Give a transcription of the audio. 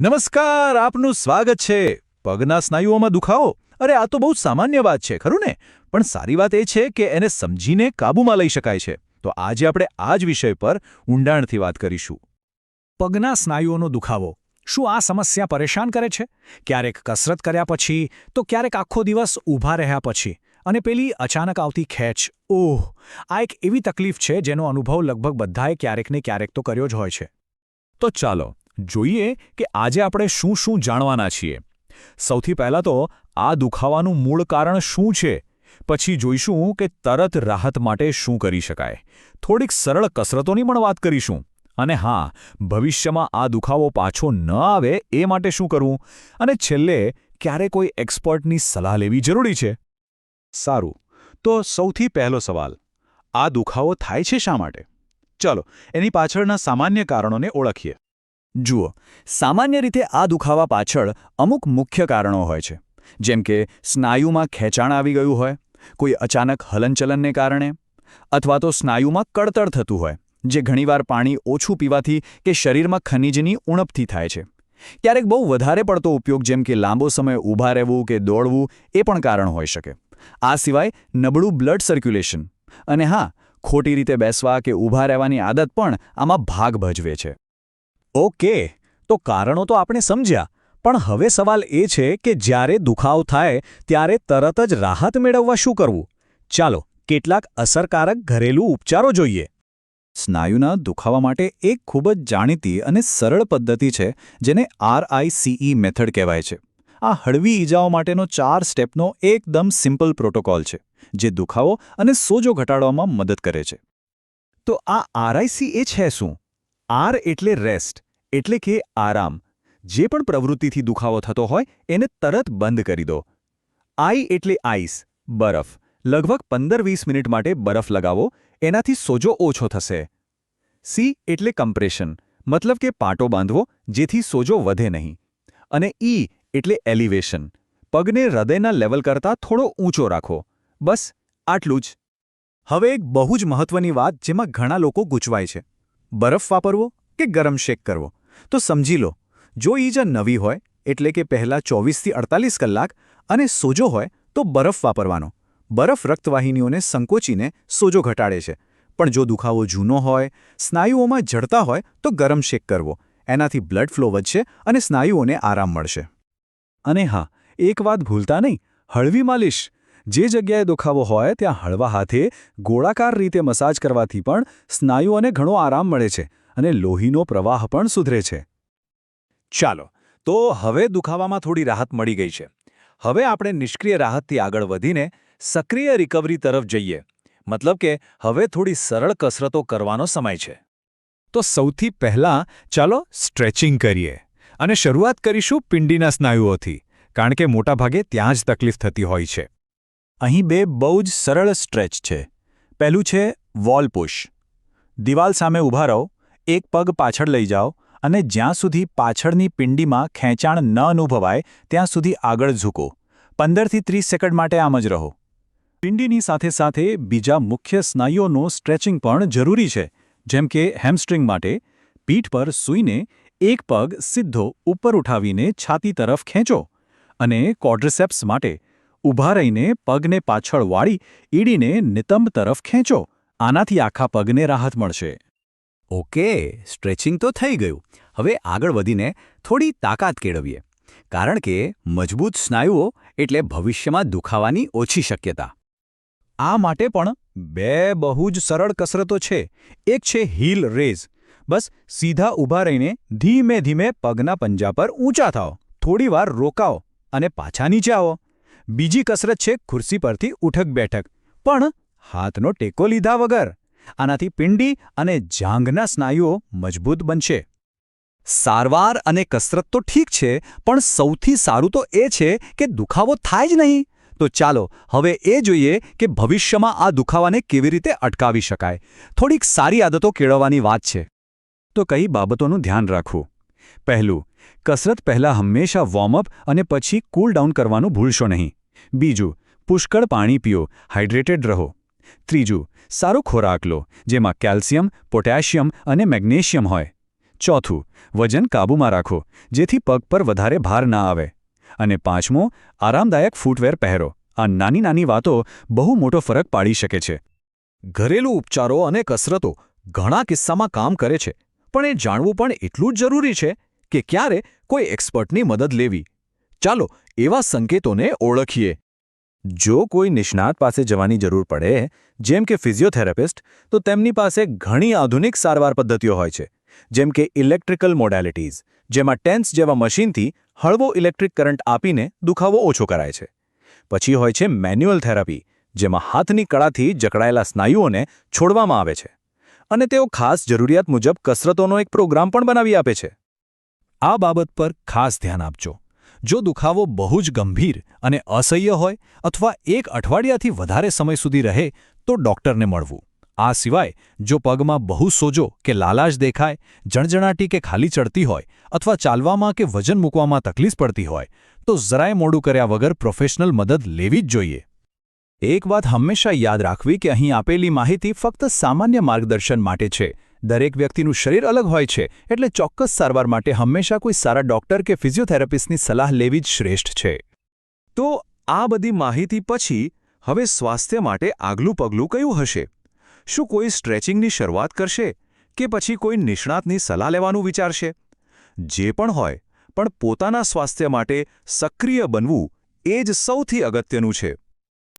નમસ્કાર, આપનું સ્વાગત છે. પગના સ્નાયુઓમાં દુખાવો? અરે, આ તો બહુ સામાન્ય વાત છે, ખરું ને? પણ સારી વાત એ છે કે એને સમજીને કાબૂમાં લઈ શકાય છે. તો આજે આપણે આ જ વિષય પર ઊંડાણથી વાત કરીશું. પગના સ્નાયુઓનો દુખાવો. શું આ સમસ્યા પરેશાન કરે છે? ક્યારેક કસરત કર્યા પછી, તો ક્યારેક આખો દિવસ ઊભા રહ્યા પછી. અને પેલી અચાનક આવતી ખેંચ. ઓહ! આ એક એવી તકલીફ છે જેનો અનુભવ લગભગ બધાએ ક્યારેક ને ક્યારેક તો કર્યો જ હોય છે. તો ચાલો જોઈએ કે આજે આપણે શું શું જાણવાના છીએ. સૌથી પહેલાં તો આ દુખાવાનું મૂળ કારણ શું છે? પછી જોઈશું કે તરત રાહત માટે શું કરી શકાય. થોડીક સરળ કસરતોની પણ વાત કરીશું. અને હા, ભવિષ્યમાં આ દુખાવો પાછો ન આવે એ માટે શું કરવું? અને છેલ્લે, ક્યારે કોઈ એક્સપર્ટની સલાહ લેવી જરૂરી છે? સારું, તો સૌથી પહેલો સવાલ, આ દુખાવો થાય છે શા માટે? ચલો, એની પાછળના સામાન્ય કારણોને ઓળખીએ. જુઓ, સામાન્ય રીતે આ દુખાવા પાછળ અમુક મુખ્ય કારણો હોય છે. જેમ કે, સ્નાયુમાં ખેંચાણ આવી ગયું હોય, કોઈ અચાનક હલનચલનને કારણે, અથવા તો સ્નાયુમાં કળતર થતું હોય, જે ઘણીવાર પાણી ઓછું પીવાથી કે શરીરમાં ખનિજની ઉણપથી થાય છે. ક્યારેક બહુ વધારે પડતો ઉપયોગ જેમ કે લાંબો સમય ઊભા રહેવું કે દોડવું એ પણ કારણ હોઈ શકે. આ સિવાય નબળું બ્લડ સર્ક્યુલેશન. અને હા, ખોટી રીતે બેસવા કે ઊભા રહેવાની આદત પણ આમાં ભાગ ભજવે છે. ઓકે, તો કારણો તો આપણે સમજ્યા. પણ હવે સવાલ એ છે કે જ્યારે દુખાવ થાય, ત્યારે તરત જ રાહત મેળવવા શું કરવું? ચાલો, કેટલાક અસરકારક ઘરેલું ઉપચારો જોઈએ. સ્નાયુના દુખાવા માટે એક ખૂબ જ જાણીતી અને સરળ પદ્ધતિ છે, જેને આરઆઈસીઈ મેથડ કહેવાય છે. આ હળવી ઈજાઓ માટેનો ચાર સ્ટેપનો એકદમ સિમ્પલ પ્રોટોકોલ છે, જે દુખાવો અને સોજો ઘટાડવામાં મદદ કરે છે. તો આ આરઆઈસી એ છે શું? આર એટલે રેસ્ટ. એટલે કે આરામ. જે પણ પ્રવૃત્તિથી દુખાવો થતો હોય, એને તરત બંધ કરી દો. આઈ એટલે આઈસ, બરફ. લગભગ પંદર વીસ મિનિટ માટે બરફ લગાવો, એનાથી સોજો ઓછો થશે. સી એટલે કમ્પ્રેશન, મતલબ કે પાટો બાંધવો, જેથી સોજો વધે નહીં. અને ઈ એટલે એલિવેશન, પગને હૃદયના લેવલ કરતાં થોડો ઊંચો રાખો. બસ, આટલું જ. હવે એક બહુ જ મહત્વની વાત જેમાં ઘણા લોકો ગૂંચવાય છે. બરફ વાપરવો કે ગરમ શેક કરવો? તો સમજી લો, જો ઈજા નવી હોય, એટલે કે પહેલાં ચોવીસથી અડતાલીસ કલાક અને સોજો હોય, તો બરફ વાપરવાનો. બરફ રક્તવાહિનીઓને સંકોચીને સોજો ઘટાડે છે. પણ જો દુખાવો જૂનો હોય, સ્નાયુઓમાં જડતા હોય, તો ગરમ શેક કરવો. એનાથી બ્લડ ફ્લો વધશે અને સ્નાયુઓને આરામ મળશે. અને હા, એક વાત ભૂલતા નહીં, હળવી માલિશ. જે જગ્યાએ દુખાવો હોય, ત્યાં હળવા હાથે ગોળાકાર રીતે મસાજ કરવાથી પણ સ્નાયુઓને ઘણો આરામ મળે છે. અને લોહીનો પ્રવાહ પણ સુધરે છે. ચાલો, તો હવે દુખાવામાં થોડી રાહત મળી ગઈ છે. હવે આપણે નિષ્ક્રિય રાહતથી આગળ વધીને સક્રિય રિકવરી તરફ જઈએ. મતલબ કે હવે થોડી સરળ કસરતો કરવાનો સમય છે. તો સૌથી પહેલાં ચાલો સ્ટ્રેચિંગ કરીએ અને શરૂઆત કરીશું પિંડીના સ્નાયુઓથી, કારણ કે મોટાભાગે ત્યાં જ તકલીફ થતી હોય છે. અહીં બે બહુ જ સરળ સ્ટ્રેચ છે. પહેલું છે વોલ પુશ દિવાલ સામે ઊભા રહો. એક પગ પાછળ લઈ જાઓ અને જ્યાં સુધી પાછળની પિંડીમાં ખેંચાણ ન અનુભવાય, ત્યાં સુધી આગળ ઝૂકો. પંદરથી ત્રીસ સેકન્ડ માટે આમ જ રહો. પિંડીની સાથે સાથે બીજા મુખ્ય સ્નાયુઓનું સ્ટ્રેચિંગ પણ જરૂરી છે, જેમ કે હેમસ્ટ્રિંગ માટે પીઠ પર સૂઈને એક પગ સીધો ઉપર ઉઠાવીને છાતી તરફ ખેંચો અને કોડ્રિસેપ્સ માટે ઊભા રહીને પગને પાછળ વાળી ઈડીને નિતંબ તરફ ખેંચો. આનાથી આખા પગને રાહત મળશે. ઓકે, સ્ટ્રેચિંગ તો થઈ ગયું. હવે આગળ વધીને થોડી તાકાત કેળવીએ. કારણ કે મજબૂત સ્નાયુઓ એટલે ભવિષ્યમાં દુખાવાની ઓછી શક્યતા. આ માટે પણ બે બહુ જ સરળ કસરતો છે. એક છે હીલ રેઝ બસ, સીધા ઊભા રહીને ધીમે ધીમે પગના પંજા પર ઊંચા થાઓ. થોડીવાર રોકાઓ અને પાછા નીચે આવો. બીજી કસરત છે ખુરશી પરથી ઉઠક બેઠક. પણ હાથનો ટેકો લીધા વગર. આનાથી પિંડી અને જાંઘના સ્નાયુઓ મજબૂત બનશે. સારવાર અને કસરત તો ઠીક છે, પણ સૌથી સારું તો એ છે કે દુખાવો થાય જ નહીં. તો ચાલો, હવે એ જોઈએ કે ભવિષ્યમાં આ દુખાવાને કેવી રીતે અટકાવી શકાય. થોડીક સારી આદતો કેળવવાની વાત છે. તો કઈ બાબતોનું ધ્યાન રાખવું? પહેલું, કસરત પહેલાં હંમેશા વોર્મઅપ અને પછી કૂલ ડાઉન કરવાનું ભૂલશો નહીં. બીજું, પુષ્કળ પાણી પીઓ હાઇડ્રેટેડ રહો. ત્રીજું, સારો ખોરાક લો, જેમાં કેલ્શિયમ, પોટેશિયમ અને મેગ્નેશિયમ હોય. ચોથું, વજન કાબૂમાં રાખો, જેથી પગ પર વધારે ભાર ના આવે. અને પાંચમો, આરામદાયક ફૂટવેર પહેરો. આ નાની નાની વાતો બહુ મોટો ફરક પાડી શકે છે. ઘરેલું ઉપચારો અને કસરતો ઘણા કિસ્સામાં કામ કરે છે, પણ એ જાણવું પણ એટલું જ જરૂરી છે કે ક્યારે કોઈ એક્સપર્ટની મદદ લેવી. ચાલો એવા સંકેતોને ઓળખીએ. જો કોઈ નિષ્ણાત પાસે જવાની જરૂર પડે, જેમ કે ફિઝિયોથેરાપિસ્ટ, તો તેમની પાસે ઘણી આધુનિક સારવાર પદ્ધતિઓ હોય છે, જેમ કે ઇલેક્ટ્રિકલ મોડાલિટીઝ, જેમાં ટેન્સ જેવા મશીનથી હળવો ઇલેક્ટ્રિક કરંટ આપીને દુખાવો ઓછો કરાય છે. પછી હોય છે મેન્યુઅલ થેરાપી, જેમાં હાથની કળાથી જકડાયેલા સ્નાયુઓને છોડવામાં આવે છે. અને તેઓ ખાસ જરૂરિયાત મુજબ કસરતોનો એક પ્રોગ્રામ પણ બનાવી આપે છે. આ બાબત પર ખાસ ધ્યાન આપજો. જો દુખાવો બહુ જ ગંભીર અને અસહ્ય હોય અથવા એક અઠવાડિયાથી વધારે સમય સુધી રહે, તો ડૉક્ટરને મળવું. આ સિવાય, જો પગમાં બહુ સોજો કે લાલાશ દેખાય, જણજણાટી કે ખાલી ચડતી હોય અથવા ચાલવામાં કે વજન મૂકવામાં તકલીફ પડતી હોય, તો જરાય મોડું કર્યા વગર પ્રોફેશનલ મદદ લેવી જ જોઈએ. એક વાત હંમેશા યાદ રાખવી કે અહીં આપેલી માહિતી ફક્ત સામાન્ય માર્ગદર્શન માટે છે. દરેક વ્યક્તિનું શરીર અલગ હોય છે, એટલે ચોક્કસ સારવાર માટે હંમેશા કોઈ સારા ડોક્ટર કે ફિઝિયોથેરાપિસ્ટની સલાહ લેવી જ શ્રેષ્ઠ છે. તો આ બધી માહિતી પછી હવે સ્વાસ્થ્ય માટે આગલું પગલું કયું હશે? શું કોઈ સ્ટ્રેચિંગની શરૂઆત કરશે કે પછી કોઈ નિષ્ણાતની સલાહ લેવાનું વિચારશે? જે પણ હોય, પણ પોતાના સ્વાસ્થ્ય માટે સક્રિય બનવું એ જ સૌથી અગત્યનું છે.